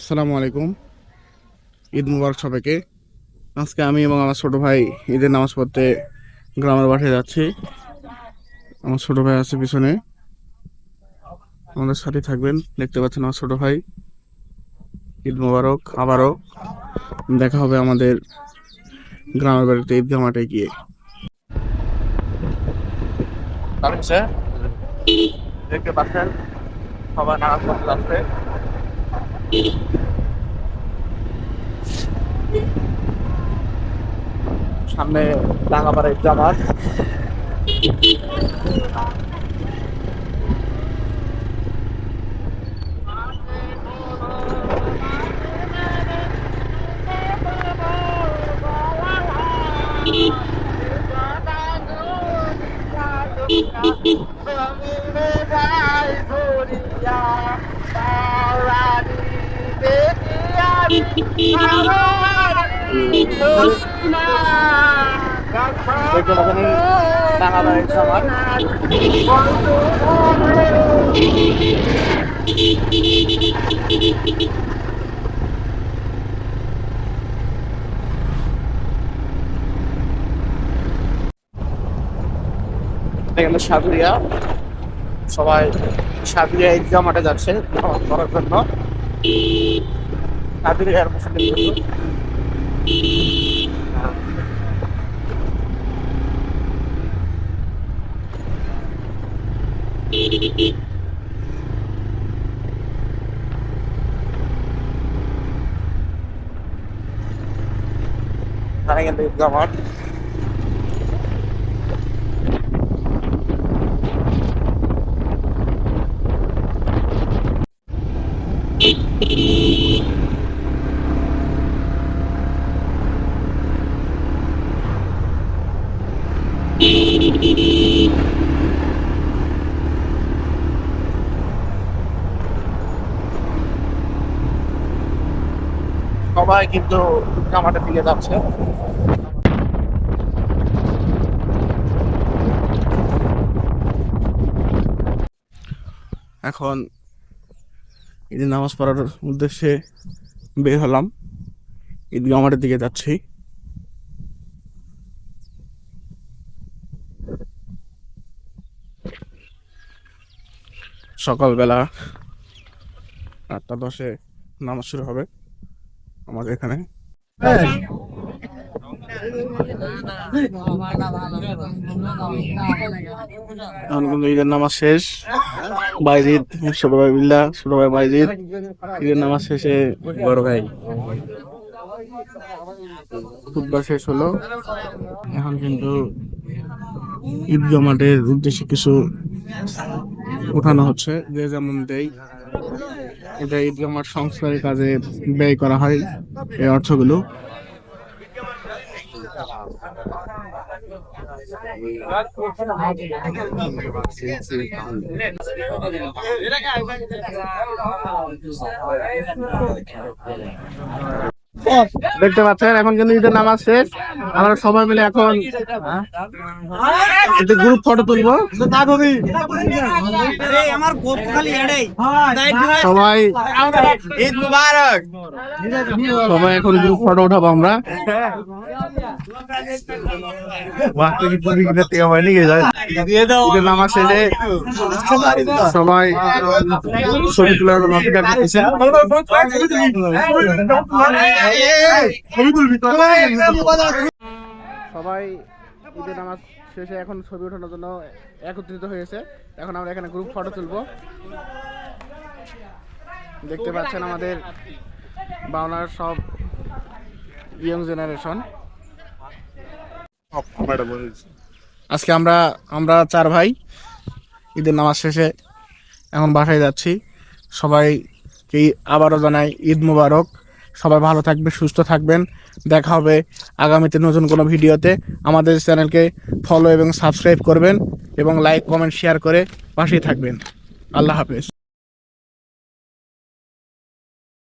আসসালামু আলাইকুম। ঈদ মুবারক সবাইকে। আজকে আমি এবং আমার ছোট ভাই ঈদের নামাজ পড়তে গ্রামের বাসায় যাচ্ছি। আমার ছোট ভাই আছে পিছনে। আমাদের সাথে থাকবেন। দেখতে পাচ্ছেন আমার ছোট ভাই। ঈদ মুবারক, আবারও দেখা হবে আমাদের গ্রামের বাড়িতে ঈদগাহ মাঠে গিয়ে। দেখতে পাচ্ছেন সবাই নামাজ পড়তে যাচ্ছে। সামনে ডাঙ্গাপাড়া জামাত এখানে সাদুরিয়া সবাই সাদুরিয়া ঈদগাহ মাঠে যাচ্ছে নামাজ পড়ার জন্য সাদুরিয়ার মুসলিম এখানে কিন্তু ঈদগাহ মাঠ সবাই কিন্তু মাঠের দিকে যাচ্ছে। এখন ঈদের নামাজ পড়ার উদ্দেশ্যে বের হলাম। ঈদগাহ মাঠের দিকে যাচ্ছি। সকালবেলা আটটা দশে নামাজ শুরু হবে। আমাদের এখানে। কিন্তু ঈদের নামাজ শেষ। বাইজিদ, ছোট ভাই বিল্লা, ছোট ভাই বাইজিদ। ঈদের নামাজ শেষে বড় ভাই। খুতবা শেষ হলো। এখন কিন্তু ঈদগাহ মাঠের উদ্দেশ্যে কিছু উঠানো হচ্ছে। যে যেমন দেই। এটা ঈদগাহ মাঠ সংস্কারের কাজে ব্যয় করা হয় এই অর্থগুলো। দেখতে পাচ্ছেন এখন কিন্তু ঈদের নামাজ শেষ। আমরা সবাই মিলে এখন একটু গ্রুপ ফটো তুলবো। সবাই ঈদ মুবারক। সবাই এখন গ্রুপ ফটো উঠাবো আমরা। দিয়ে দাও ঈদের নামাজ শেষে সবাই ছবি তোলার অপেক্ষা করতেছে। সবাই ঈদের নামাজ শেষে এখন ছবি ওঠানোর জন্য একত্রিত হয়েছে এখন আমরা এখানে গ্রুপ ফটো তুলবো। দেখতে পাচ্ছেন আমাদের বাংলার সব ইয়ং জেনারেশন আজকে আমরা আমরা চার ভাই ঈদের নামাজ শেষে এখন বাসায় যাচ্ছি। সবাইকে আবারও জানাই ঈদ মুবারক। সবাই ভালো থাকবে, সুস্থ থাকবেন। দেখা হবে আগামীতে নতুন কোনো ভিডিওতে। আমাদের চ্যানেলকে ফলো এবং সাবস্ক্রাইব করবেন এবং লাইক কমেন্ট শেয়ার করে পাশেই থাকবেন। আল্লাহ হাফেজ।